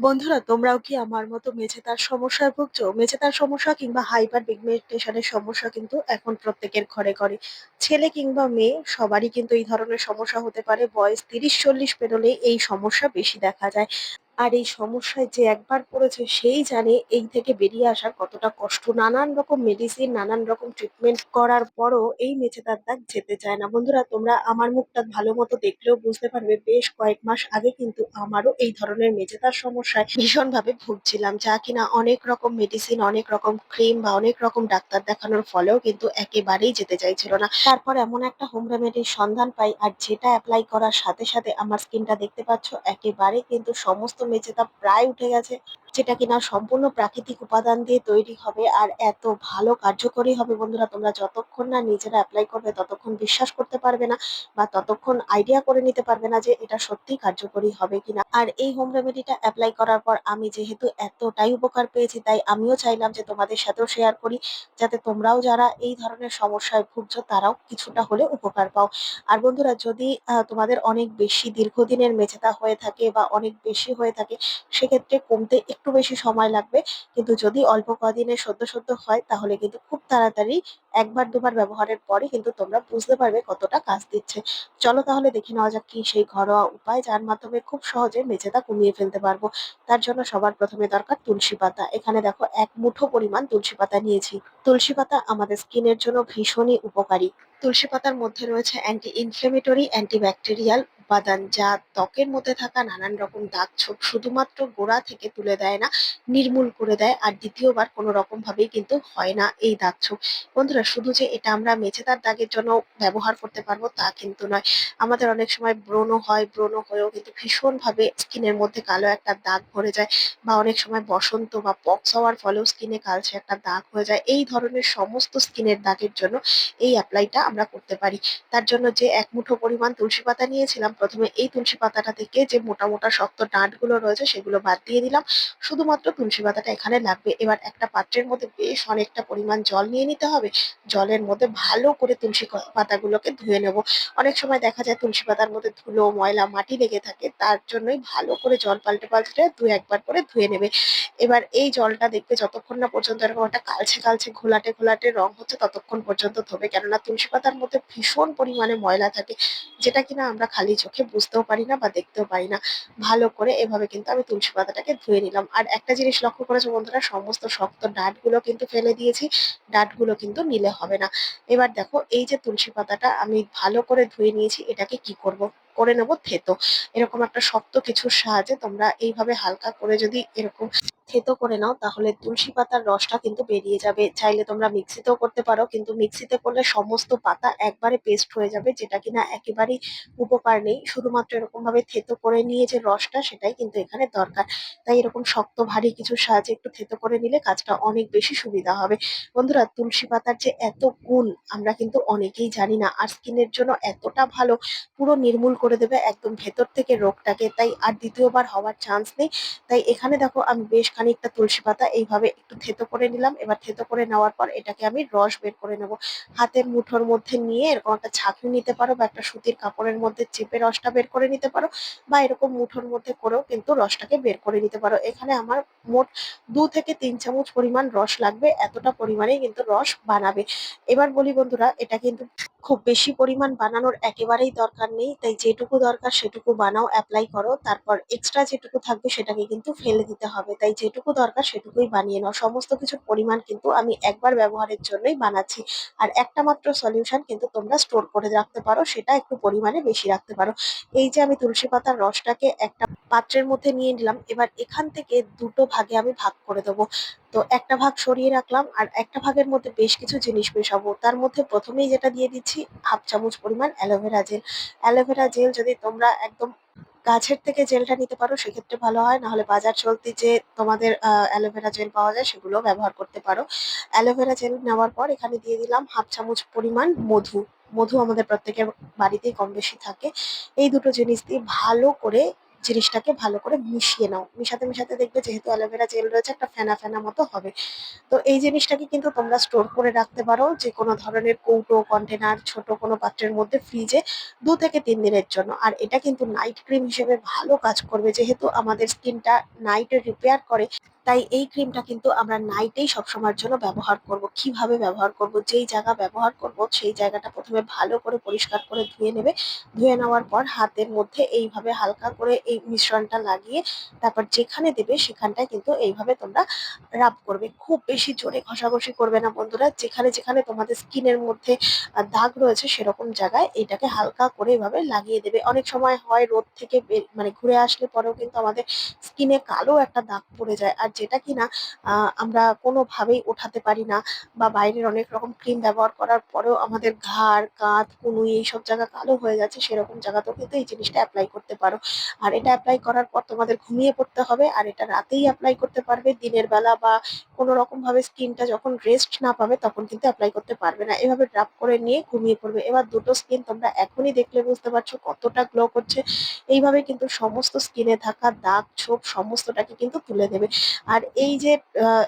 বন্ধুরা, তোমরাও কি আমার মতো মেঝেতার সমস্যায় ভুগছো? মেঝেতার সমস্যা কিংবা হাইপার পিগমেন্টেশনের সমস্যা কিন্তু এখন প্রত্যেকের ঘরে ঘরে। ছেলে কিংবা মেয়ে, সবারই কিন্তু এই ধরনের সমস্যা হতে পারে। বয়স তিরিশ চল্লিশ পেরোলে এই সমস্যা বেশি দেখা যায়। আর এই সমস্যায় যে একবার পড়েছে সেই জানে এই থেকে বেরিয়ে আসার কতটা কষ্ট। নানান রকম মেডিসিন, নানান রকম ট্রিটমেন্ট করার পরও এই মেছেতার দাগ যেতে চায় না। বন্ধুরা তোমরা আমার মুখটা ভালো মতো দেখলেও বুঝতে পারবে বেশ কয়েক মাস আগে কিন্তু আমারও এই ধরনের মেছেতার সমস্যায় ভীষণভাবে ভুগছিলাম। যা কিনা অনেক রকম মেডিসিন, অনেক রকম ক্রিম বা অনেক রকম ডাক্তার দেখানোর ফলেও কিন্তু একেবারেই যেতে চাইছিল না। তারপর এমন একটা হোম রেমেডির সন্ধান পাই আর যেটা অ্যাপ্লাই করার সাথে সাথে আমার স্কিনটা দেখতে পাচ্ছ একেবারে কিন্তু সমস্ত মেচেতা প্রায় উঠে গেছে। যেটা কিনা সম্পূর্ণ প্রাকৃতিক উপাদান দিয়ে তৈরি হবে আর এত ভালো কার্যকরী হবে বন্ধুরা, তোমরা যতক্ষণ না নিজেরা অ্যাপ্লাই করবে ততক্ষণ বিশ্বাস করতে পারবে না বা ততক্ষণ আইডিয়া করে নিতে পারবে না যে এটা সত্যি কার্যকরী হবে কিনা। আর এই হোম রেমেডিটা অ্যাপ্লাই করার পর আমি যেহেতু এতটাই উপকার পেয়েছি, তাই আমিও চাইলাম যে তোমাদের সাথেও শেয়ার করি, যাতে তোমরাও যারা এই ধরনের সমস্যায় ভুগছো, তারাও কিছুটা হলে উপকার পাও। আর বন্ধুরা, যদি তোমাদের অনেক বেশি দীর্ঘদিনের মেচেতা হয়ে থাকে বা অনেক বেশি হয়ে থাকে, সেক্ষেত্রে কমতে একটু বেশি সময় লাগবে। কিন্তু যদি অল্প কদিনে সদ্য সদ্য হয়, তাহলে কিন্তু খুব তাড়াতাড়ি একবার দুবার ব্যবহারের পরে কিন্তু তোমরা বুঝতে পারবে কতটা কাজ দিচ্ছে। চলো তাহলে দেখে নেওয়া যাক কি সেই ঘরোয়া উপায় যার মাধ্যমে খুব সহজে মেচেদা কমিয়ে ফেলতে পারব। তার জন্য সবার প্রথমে দরকার তুলসী পাতা। এখানে দেখো এক মুঠো পরিমাণ তুলসী পাতা নিয়েছি। তুলসী পাতা আমাদের স্কিনের জন্য ভীষণই উপকারী। তুলসী পাতার মধ্যে রয়েছে অ্যান্টি ইনফ্লেমেটরি অ্যান্টিব্যাকটেরিয়াল উপাদান যা ত্বকের মধ্যে থাকা নানান রকম দাগ ছোপ শুধুমাত্র গোড়া থেকে তুলে দেয় না, নির্মূল করে দেয়। আর দ্বিতীয়বার কোনো রকম ভাবেই কিন্তু হয় না এই দাগ ছোপ বন্ধুরা, শুধু যে এটা আমরা মেছেদার দাগের জন্য ব্যবহার করতে পারব তা কিন্তু নয়। আমাদের অনেক সময় ব্রণ হয়, ব্রণ হয়েও কিন্তু ভীষণভাবে স্কিনের মধ্যে কালো একটা দাগ ভরে যায় বা অনেক সময় বসন্ত বা পক্স হওয়ার ফলেও স্কিনে কালচে একটা দাগ হয়ে যায়। এই ধরনের সমস্ত স্কিনের দাগের জন্য এই অ্যাপ্লাইটা আমরা করতে পারি। তার জন্য যে এক মুঠো পরিমাণ তুলসী পাতা নিয়েছিলাম, প্রথমে এই তুলসী পাতাটা থেকে যে মোটা মোটা শক্ত ডাঁটগুলো রয়েছে সেগুলো বাদ দিয়ে দিলাম। শুধুমাত্র তুলসী পাতাটা এখানে লাগবে। এবার একটা পাত্রের মধ্যে বেশ অনেকটা পরিমাণ জল নিয়ে নিতে হবে। জলের মধ্যে ভালো করে তুলসী পাতাগুলোকে ধুয়ে নেব। অনেক সময় দেখা যায় তুলসী পাতার মধ্যে ধুলো, ময়লা, মাটি লেগে থাকে। তার জন্যই ভালো করে জল পাল্টে পাল্টে দু একবার করে ধুয়ে নেবে। এবার এই জলটা দেখবে যতক্ষণ না পর্যন্ত এরকম একটা কালছে কালছে ঘোলাটে ঘোলাটে রং হচ্ছে ততক্ষণ পর্যন্ত ধোবে। কেননা তুলসী পাতার মধ্যে ভীষণ পরিমাণে ময়লা থাকে, যেটা কিনা আমরা খালি চোখে বুঝতেও পারি না বা দেখতেও পারি না। ভালো করে এভাবে কিন্তু আমি তুলসী পাতাটাকে ধুয়ে নিলাম। আর একটা জিনিস লক্ষ্য করেছ বন্ধুরা, সমস্ত শক্ত ডাঁটগুলো কিন্তু ফেলে দিয়েছি, ডাঁটগুলো কিন্তু নিলে হবে না। এবার দেখো, এই যে তুলসী পাতাটা আমি ভালো করে ধুয়ে নিয়েছি, এটাকে কি করব? করে নেব থেতো। এরকম একটা শক্ত কিছুর সাহায্যে তোমরা এইভাবে হালকা করে যদি এরকম থেতো করে নাও, তাহলে তুলসী পাতার রসটা কিন্তু বেরিয়ে যাবে। চাইলে তোমরা মিক্সিতেও করতে পারো, কিন্তু মিক্সিতে করলে সমস্ত পাতা একবারে পেস্ট হয়ে যাবে, যেটা কিনা একেবারেই উপকার নেই। শুধুমাত্র এরকম ভাবে থেতো করে নিয়ে যে রসটা, সেটাই কিন্তু এখানে দরকার। তাই এরকম শক্ত, ভারী কিছুর সাহায্যে একটু থেতো করে নিলে কাজটা অনেক বেশি সুবিধা হবে। বন্ধুরা, তুলসী পাতার যে এত গুণ, আমরা কিন্তু অনেকেই জানি না। আর স্কিনের জন্য এতটা ভালো, পুরো নির্মূল করে দেবে, একদম ভেতর থেকে রোগটাকে। তাই আর দ্বিতীয়বার হওয়ার চান্স নেই। তাই এখানে দেখো আমি বেশ খানিকটা তুলসী পাতা এইভাবে একটু থেতো করে নিলাম। এবার থেতো করে নেওয়ার পর এটাকে আমি রস বের করে নেব। হাতের মুঠোর মধ্যে নিয়ে এরকম একটা ছাঁকনি নিতে পারো বা একটা সুতির কাপড়ের মধ্যে চেপে রসটা বের করে নিতে পারো বা এরকম মুঠোর মধ্যে করেও কিন্তু রসটাকে বের করে নিতে পারো। এখানে আমার মোট দু থেকে তিন চামচ পরিমাণ রস লাগবে। এতটা পরিমাণেই কিন্তু রস বানাবে। এবার বলি বন্ধুরা, এটা কিন্তু খুব বেশি পরিমাণ বানানোর একেবারেই দরকার নেই। তাই যেটুকু দরকার সেটুকু বানাও অ্যাপ্লাই করো। তারপর এক্সট্রা যেটুকু থাকবে সেটাকে কিন্তু ফেলে দিতে হবে। তাই যেটুকু দরকার সেটুকুই বানিয়ে নাও। সমস্ত কিছুর পরিমাণ কিন্তু আমি একবার ব্যবহারের জন্যই বানাচ্ছি। আর একটা মাত্র সলিউশন কিন্তু তোমরা স্টোর করে রাখতে পারো, সেটা একটু পরিমাণে বেশি রাখতে পারো। এই যে আমি তুলসী পাতার রসটাকে একটা পাত্রের মধ্যে নিয়ে নিলাম, এবার এখান থেকে দুটো ভাগে আমি ভাগ করে দেবো। তো একটা ভাগ সরিয়ে রাখলাম আর একটা ভাগের মধ্যে বেশ কিছু জিনিস মেশাবো। তার মধ্যে প্রথমেই যেটা দিয়ে দিচ্ছি, হাফ চামচ পরিমাণ অ্যালোভেরা জেল। অ্যালোভেরা জেল যদি তোমরা একদম গাছের থেকে জেলটা নিতে পারো, সেক্ষেত্রে ভালো হয়। নাহলে বাজার চলতি যে তোমাদের অ্যালোভেরা জেল পাওয়া যায় সেগুলো ব্যবহার করতে পারো। অ্যালোভেরা জেল নেওয়ার পর এখানে দিয়ে দিলাম হাফ চামচ পরিমাণ মধু। মধু আমাদের প্রত্যেকের বাড়িতেই কম বেশি থাকে। এই দুটো জিনিস দিয়ে ভালো করে জিনিসটাকে ভালো করে মিশিয়ে নাও। মিশাতে মিশাতে দেখবে যেহেতু অ্যালোভেরা জেল রয়েছে, একটা ফেনা ফেনা মতো হবে। তো এই জিনিসটাকে কিন্তু তোমরা স্টোর করে রাখতে পারো। যে কোনো ধরনের কৌটো কন্টেনার ছোট কোনো পাত্রের মধ্যে ফ্রিজে দু থেকে তিন দিনের জন্য। আর এটা কিন্তু নাইট ক্রিম হিসেবে ভালো কাজ করবে। যেহেতু আমাদের স্কিনটা নাইটে রিপেয়ার করে তাই এই ক্রিমটা কিন্তু আমরা নাইটেই সবসময়ের জন্য ব্যবহার করব। কীভাবে ব্যবহার করব? যেই জায়গা ব্যবহার করব, সেই জায়গাটা প্রথমে ভালো করে পরিষ্কার করে ধুয়ে নেবে। ধুয়ে নেওয়ার পর হাতের মধ্যে এইভাবে হালকা করে এই মিশ্রণটা লাগিয়ে তারপর যেখানে দেবে সেখানটায় কিন্তু এইভাবে তোমরা রাব করবে। খুব বেশি জোরে ঘষাঘষি করবে না বন্ধুরা। যেখানে যেখানে তোমাদের স্কিনের মধ্যে দাগ রয়েছে সেরকম জায়গায় এটাকে হালকা করে এভাবে লাগিয়ে দেবে। অনেক সময় হয় রোদ থেকে মানে ঘুরে আসলে পরেও কিন্তু আমাদের স্কিনে কালো একটা দাগ পড়ে যায়। আর যেটা কিনা আমরা কোনোভাবেই ওঠাতে পারি না বা বাইরের অনেক রকম ক্রিম ব্যবহার করার পরেও আমাদের ঘাড়, কাঁধ, কুনুই এইসব জায়গা কালো হয়ে যাচ্ছে সেরকম জায়গাতেও কিন্তু এই জিনিসটা অ্যাপ্লাই করতে পারো। আর এটা অ্যাপ্লাই করার পর তোমাদের ঘুমিয়ে পড়তে হবে, আর এটা রাতেই অ্যাপ্লাই করতে পারবে, দিনের বেলা বা কোনো রকম ভাবে স্কিনটা যখন রেস্ট না পাবে তখন কিন্তু অ্যাপ্লাই করতে পারবে না। এভাবে ড্রাপ করে নিয়ে ঘুমিয়ে পড়বে। এবার দুটো স্কিন তোমরা এখনই দেখলে বুঝতে পারছ কতটা গ্লো করছে। এইভাবে কিন্তু সমস্ত স্কিনে থাকা, দাগ, ছোপ, সমস্তটাকে কিন্তু তুলে দেবে। আর এই যে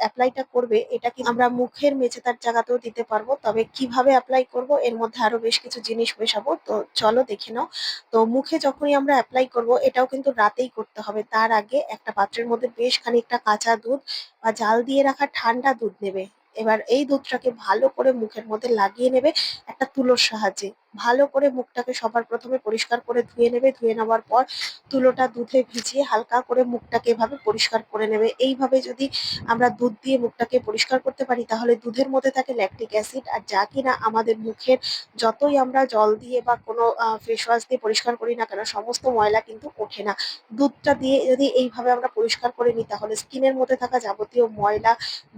অ্যাপ্লাইটা করবে, এটা কি আমরা মুখের মেঝেতার জায়গাতেও দিতে পারব? তবে কীভাবে অ্যাপ্লাই করব? এর মধ্যে আরও বেশ কিছু জিনিস মেশাবো। তো চলো দেখে নাও। তো মুখে যখনই আমরা অ্যাপ্লাই করব, এটাও কিন্তু রাতেই করতে হবে। তার আগে একটা পাত্রের মধ্যে বেশ খানিকটা কাঁচা দুধ বা জাল দিয়ে রাখা ঠান্ডা দুধ নেবে। এবার এই দুধটাকে ভালো করে মুখের মধ্যে লাগিয়ে নেবে একটা তুলোর সাহায্যে। ভালো করে মুখটাকে সবার প্রথমে পরিষ্কার করে ধুয়ে নেবে, ধুয়ে নেওয়ার পর তুলোটা দুধে ভিজিয়ে হালকা করে মুখটাকে এভাবে পরিষ্কার করে নেবে। এইভাবে যদি আমরা দুধ দিয়ে মুখটাকে পরিষ্কার করতে পারি, তাহলে দুধের মধ্যে থাকে ল্যাকটিক অ্যাসিড। আর যা কিনা আমাদের মুখের যতই আমরা জল দিয়ে বা কোনো ফেস ওয়াশ দিয়ে পরিষ্কার করি না কেন, সমস্ত ময়লা কিন্তু ওঠে না। দুধটা দিয়ে যদি এইভাবে আমরা পরিষ্কার করে নিই, তাহলে স্কিনের মধ্যে থাকা যাবতীয় ময়লা,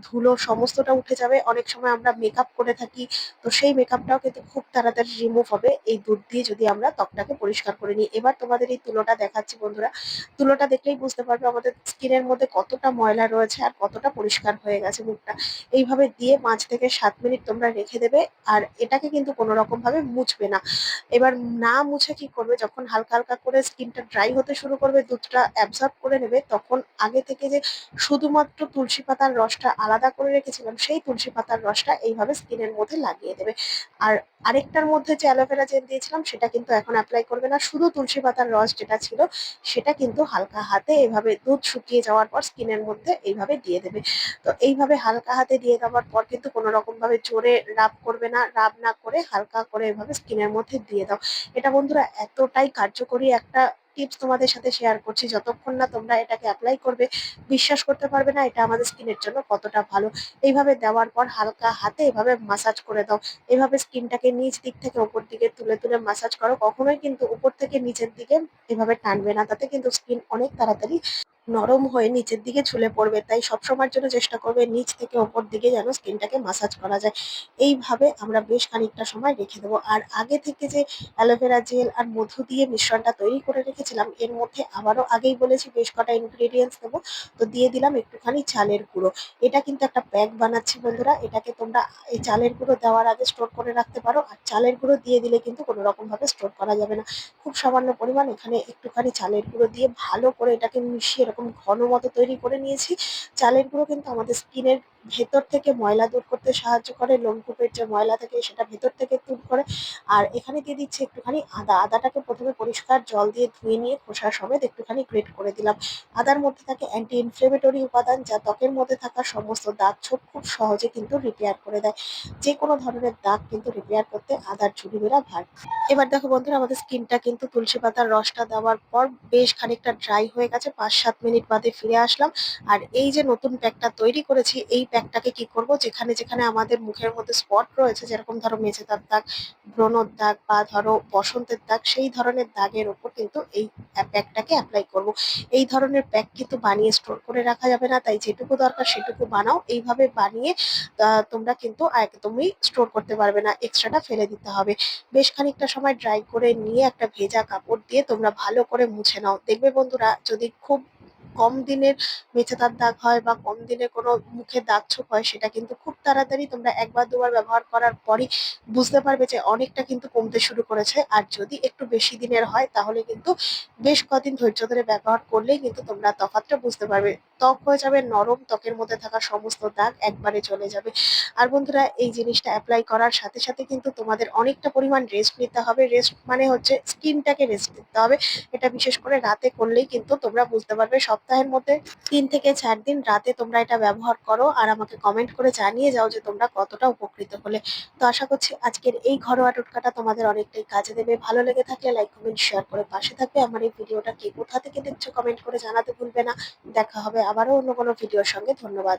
ধুলো, সমস্তটা উঠে যাবে। অনেক সময় আমরা মেকআপ করে থাকি, তো সেই মেকআপটাও কিন্তু খুব তাড়াতাড়ি রিমুভ হবে, এই দুধ দিয়ে যদি আমরা ত্বকটাকে পরিষ্কার করে নিই। এবার তোমাদের এই তুলোটা দেখাচ্ছি বন্ধুরা। তুলোটা দেখলেই বুঝতে পারবে আমাদের স্কিনের মধ্যে কতটা ময়লা রয়েছে আর কতটা পরিষ্কার হয়ে গেছে মুখটা। এইভাবে দিয়ে পাঁচ থেকে সাত মিনিট তোমরা রেখে দেবে আর এটাকে কিন্তু কোনো রকম ভাবে মুছবে না। এবার না মুছে কি করবে? যখন হালকা হালকা করে স্কিনটা ড্রাই হতে শুরু করবে, দুধটা অ্যাবজর্ব করে নেবে, তখন আগে থেকে যে শুধুমাত্র তুলসী পাতার রসটা আলাদা করে রেখেছিলাম, সেই তুলসী পাতার রসটা এইভাবে স্কিনের মধ্যে লাগিয়ে দেবে। আর আরেকটার মধ্যে যে অ্যালোভেরা জেল দিয়েছিলাম, সেটা কিন্তু এখন অ্যাপ্লাই করবে না। শুধু তুলসী পাতার রস যেটা ছিল, সেটা কিন্তু হালকা হাতে এভাবে দুধ শুকিয়ে যাওয়ার পর স্কিনের মধ্যে এইভাবে দিয়ে দেবে। তো এইভাবে হালকা হাতে দিয়ে দেওয়ার পর কিন্তু কোনো রকম ভাবে জোরে রাব করবে না, রাব না করে হালকা করে এভাবে স্কিনের মধ্যে দিয়ে দাও। এটা বন্ধুরা এতটাই কার্যকরী একটা টিপস তোমাদের সাথে শেয়ার করছি। যতক্ষণ না তোমরা এটাকে অ্যাপ্লাই করবে, বিশ্বাস করতে পারবে না, এটা আমাদের স্কিনের জন্য কতটা ভালো। এইভাবে দেওয়ার পর হালকা হাতে এভাবে মাসাজ করে দাও। এভাবে স্কিনটাকে নিচ দিক থেকে ওপর দিকে তুলে তুলে মাসাজ করো। কখনোই কিন্তু উপর থেকে নিচের দিকে এভাবে টানবে না। তাতে কিন্তু স্কিন অনেক তাড়াতাড়ি নরম হয়ে নিচের দিকে ঝুলে পড়বে। তাই সবসময়ের জন্য চেষ্টা করবে নিচ থেকে ওপর দিকে যেন স্কিনটাকে মাসাজ করা যায়। এইভাবে আমরা বেশ খানিকটা সময় রেখে দেবো। আর আগে থেকে যে অ্যালোভেরা জেল আর মধু দিয়ে মিশ্রণটা তৈরি করে রেখেছিলাম, এর মধ্যে আবারও আগেই বলেছি বেশ কটা ইনগ্রিডিয়েন্টস দেবো। তো দিয়ে দিলাম একটুখানি চালের গুঁড়ো। এটা কিন্তু একটা প্যাক বানাচ্ছি বন্ধুরা। এটাকে তোমরা এই চালের গুঁড়ো দেওয়ার আগে স্টোর করে রাখতে পারো। আর চালের গুঁড়ো দিয়ে দিলে কিন্তু কোনো রকমভাবে স্টোর করা যাবে না। খুব সামান্য পরিমাণ এখানে একটুখানি চালের গুঁড়ো দিয়ে ভালো করে এটাকে মিশিয়ে এরকম ঘন মতো তৈরি করে নিয়েছি। চালের গুঁড়ো কিন্তু আমাদের স্কিনের ভেতর থেকে ময়লা দূর করতে সাহায্য করে, লোমকূপের যে ময়লা থাকে সেটা ভেতর থেকে দূর করে। আর এখানে দিয়ে দিচ্ছে একটুখানি আদা। আদাটাকে প্রথমে পরিষ্কার জল দিয়ে ধুয়ে নিয়ে খোসা সমেত একটুখানি গ্রেট করে দিলাম। আদার মধ্যে থাকে অ্যান্টি ইনফ্লেমেটরি উপাদান, যা ত্বকের মধ্যে থাকা সমস্ত দাগ ছোপ খুব সহজে কিন্তু রিপেয়ার করে দেয়। যে কোনো ধরনের দাগ কিন্তু রিপেয়ার করতে আদার ঝুড়ি বেড়া ভার। এবার দেখো বন্ধুরা, আমাদের স্কিনটা কিন্তু তুলসী পাতার রসটা দেওয়ার পর বেশ খানিকটা ড্রাই হয়ে গেছে। পাঁচ সাত মিনিট বাদে ফিরে আসলাম। আর এই যে নতুন প্যাকটা তৈরি করেছি, এই প্যাকটাকে কি করব? যেখানে যেখানে আমাদের মুখের মধ্যে স্পট রয়েছে, যেরকম ধরো মেঝেদার দাগ, ব্রণর দাগ বা ধরো বসন্তের দাগ, সেই ধরনের দাগের ওপর কিন্তু এই প্যাকটাকে অ্যাপ্লাই করব। এই ধরনের প্যাক কিন্তু বানিয়ে স্টোর করে রাখা যাবে না, তাই যেটুকু দরকার সেটুকু বানাও। এইভাবে বানিয়ে তোমরা কিন্তু একদমই স্টোর করতে পারবে না এক্সট্রাটা ফেলে দিতে হবে। বেশ খানিকটা সময় ড্রাই করে নিয়ে একটা ভেজা কাপড় দিয়ে তোমরা ভালো করে মুছে নাও। দেখবে বন্ধুরা, যদি খুব কম দিনের মেচে দাগ হয় বা কম দিনে কোনো মুখে দাগ ছোপ হয়, সেটা কিন্তু খুব তাড়াতাড়ি তোমরা একবার দুবার ব্যবহার করার পরই বুঝতে পারবে যে অনেকটা কিন্তু কমতে শুরু করেছে। আর যদি একটু বেশি দিনের হয়, তাহলে কিন্তু বেশ কদিন ধৈর্য ধরে ব্যবহার করলেই কিন্তু তোমরা তফাৎটা বুঝতে পারবে। ত্বক হয়ে যাবে, নরম ত্বকের মধ্যে থাকা সমস্ত দাগ একবারে চলে যাবে। আর বন্ধুরা, এই জিনিসটা অ্যাপ্লাই করার সাথে সাথে কিন্তু তোমাদের অনেকটা পরিমাণ রেস্ট নিতে হবে। রেস্ট মানে হচ্ছে স্কিনটাকে রেস্ট দিতে হবে। এটা বিশেষ করে রাতে করলেই কিন্তু তোমরা বুঝতে পারবে, সপ্তাহের মধ্যে তিন থেকে চার দিন রাতে তোমরা এটা ব্যবহার করো। আর আমাকে কমেন্ট করে জানিয়ে যাও যে তোমরা কতটা উপকৃত হলে। তো আশা করছি আজকের এই ঘরোয়া টোটকাটা তোমাদের অনেকটাই কাজে দেবে। ভালো লেগে থাকলে লাইক কমেন্ট শেয়ার করে পাশে থাকবে। আমার এই ভিডিওটা কে কোথা থেকে দেখছ কমেন্ট করে জানাতে ভুলবে না। দেখা হবে আবারও অন্য কোনো ভিডিওর সঙ্গে ধন্যবাদ।